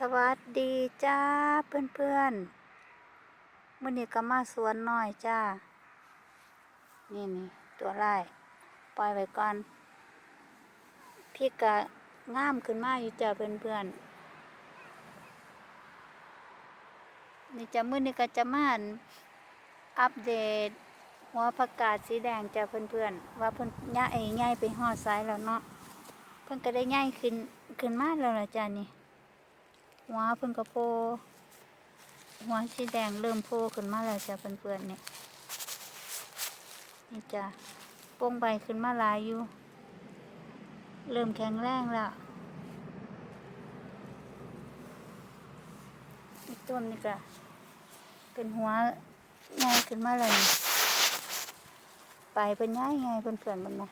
สวัสดีจ้าเพื่อนเพื่อนมื่อนี้ก็มาสวนน้อยจ้า นี่นี่ตัวไร่ปล่อยไว้ก่อนพี่กะง่ามขึ้นมาอยู่จ้าเพื่อนเพื่อนนี่จะมื่อนี้ก็จะมาอั่นอัปเดต หัวผักกาดสีแดงจ้าเพื่อนเพื่อนว่าเพิ่นย่าไอ้ย่ายไปหอดไซส์แล้วเนาะเพิ่อนก็ได้ย่ายขึ้นขึ้นมาแล้วละจ้านี่ หัวเพิ่นก็โผล่หัวสีแดงเริ่มโผล่ขึ้นมาแล้วจ้ะเพื่อนๆเนี่ยนี่จ้ะโป่งใบขึ้นมาลายอยู่ เริ่มแข็งแรงแล้วอีกต้นนี่ก็เป็นหัวใหญ่ขึ้นมาเลยใบเป็นใหญ่ไงเพื่อนๆมันนะ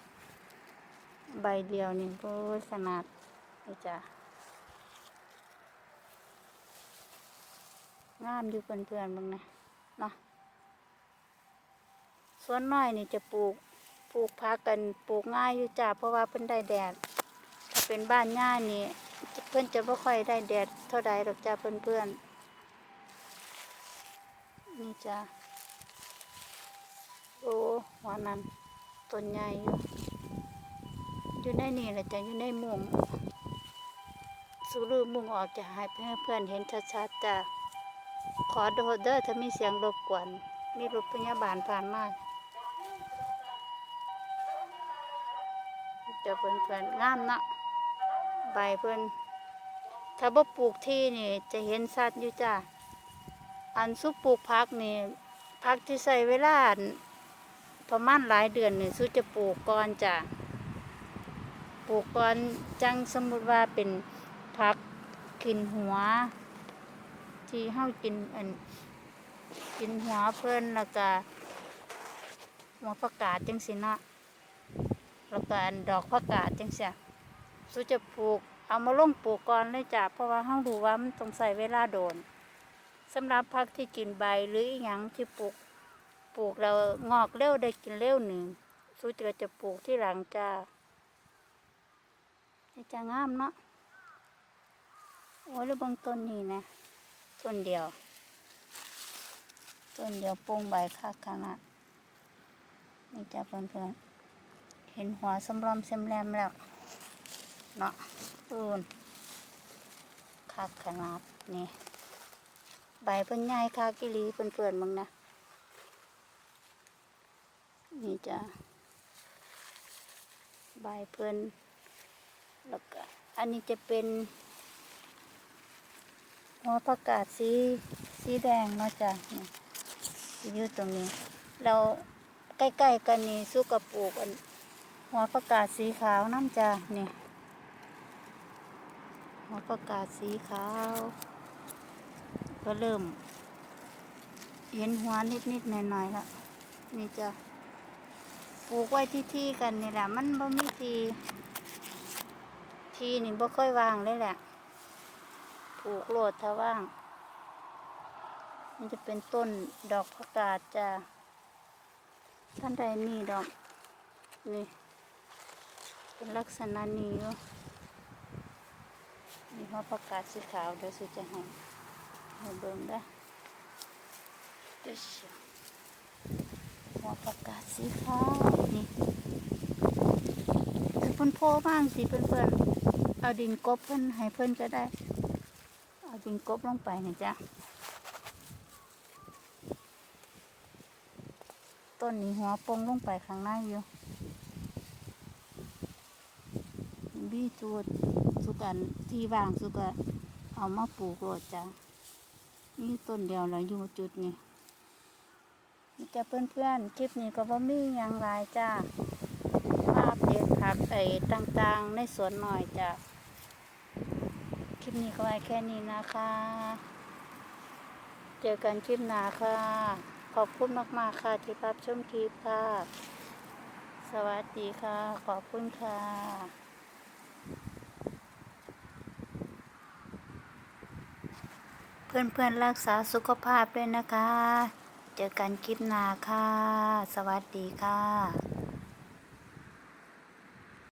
ใบเดียวนี่โอ้ยขนาดนี่จ้ะ งามอยู่เพื่อนๆมึงนะเนาะส่วนน้อยนี่จะปลูกปลูกพักกันปลูกง่ายอยู่จ้าเพราะว่าเพิ่นได้แดด ถ้าเป็นบ้านย่านี่เพิ่นจะไม่ค่อยได้แดดเท่าใดหรอกจ้าเพื่อนๆนี่จ้าโอ้หัวนั้นต้นใหญ่อยู่อยู่ในนี่แหละจ้ะอยู่ในมุงสูรื้อมุงออกจะให้เพื่อนๆเห็นชัดๆจ้า ขอโทษเด้อถ้ามีเสียงรบกวน มีรถพยาบาลผ่านมากจะเพิ่นเพิ่นงามเนาะใบเพิ่นถ้าบ่ปลูกที่นี่จะเห็นสัตว์อยู่จ้าอันสุปลูกพักนี่พักที่ใส่เวลาอั่นประมาณหลายเดือนนี่สุจะปลูกก่อนจ้ะปลูกก่อนจังสมมุติว่าเป็นพักกินหัว ที่เฮากินอันกินหัวเพิ่นแล้วก็หัวผักกาดจังสิเนาะแล้วก็อันดอกผักกาดจังซี่สุจะปลูกเอามาลงปลูกก่อนเลยจ้ะเพราะว่าเฮารู้ว่ามันต้องใช้เวลาโดนสำหรับผักที่กินใบหรืออีหยังที่ปลูกปลูกแล้วงอกเร็วได้กินเร็วหนึ่งสุจะจะปลูกที่หลังจ้าจะงามเนาะโอ้ยแล้วบางต้นนี้นะ ต้นเดียว ต้นเดียวโป่งใบคักขนาดนี่จ้ะเพื่อนๆเห็นหัวสำรอมเซมแรมแล้วเนาะปูนคักขนาดนี่ใบเพิ่นใหญ่คักกิลีเพื่อนๆมึงนะนี่จ้ะใบเพิ่นแล้วก็อันนี้จะเป็น หัวผักกาดสีสีแดงเนาะจ้ะนี่อยู่ตรงนี้ เราใกล้ๆกันนี่สู้กับปลูกอันหัวผักกาดสีขาวน้ำจ้ะนี่หัวผักกาดสีขาว ก็เริ่มเห็นหัวนิดๆหน่อยๆแล้วนี่จ้ะปลูกไว้ที่ที่กันนี่แหละ มันบ่มีที ทีนี่บ่ค่อยวางเลยแหละ ปลูกโลดถ้าว่างมันจะเป็นต้นดอกผักกาดจ้ะท่านใดมีดอกนี่เป็นลักษณะนี้อยู่มีหัวผักกาดสีขาวเดี๋ยวสุจะให้ให้เบิ่งได้เดี๋ยวเชียวหัวผักกาดสีขาวนี่คือเพิ่นโพบ้างสิเพื่อนๆเอาดินกบเพิ่อนให้เพิ่อนก็ได้ เอาดินกบลงไปนะจ๊ะ ต้นนี้หัวปงลงไปข้างในอยู่บีจูดสุกันที่ว่างสุกะเอามาปลูกโรดจ้ะนี่ต้นเดียวแล้วอยู่จุดนี้นี่จะเพื่อนๆคลิปนี้ก็บ่มีอย่างไรจ้าภาพเด็ดผักไอ้ต่างๆ ในสวนหน่อยจ้ะ คลิปนี้ก็ไว้แค่นี้นะคะ เจอกันคลิปหน้าค่ะ ขอบคุณมาก ๆ ค่ะที่รับชมคลิปค่ะ สวัสดีค่ะ ขอบคุณค่ะเพื่อนๆรักษาสุขภาพด้วยนะคะ เจอกันคลิปหน้าค่ะ สวัสดีค่ะ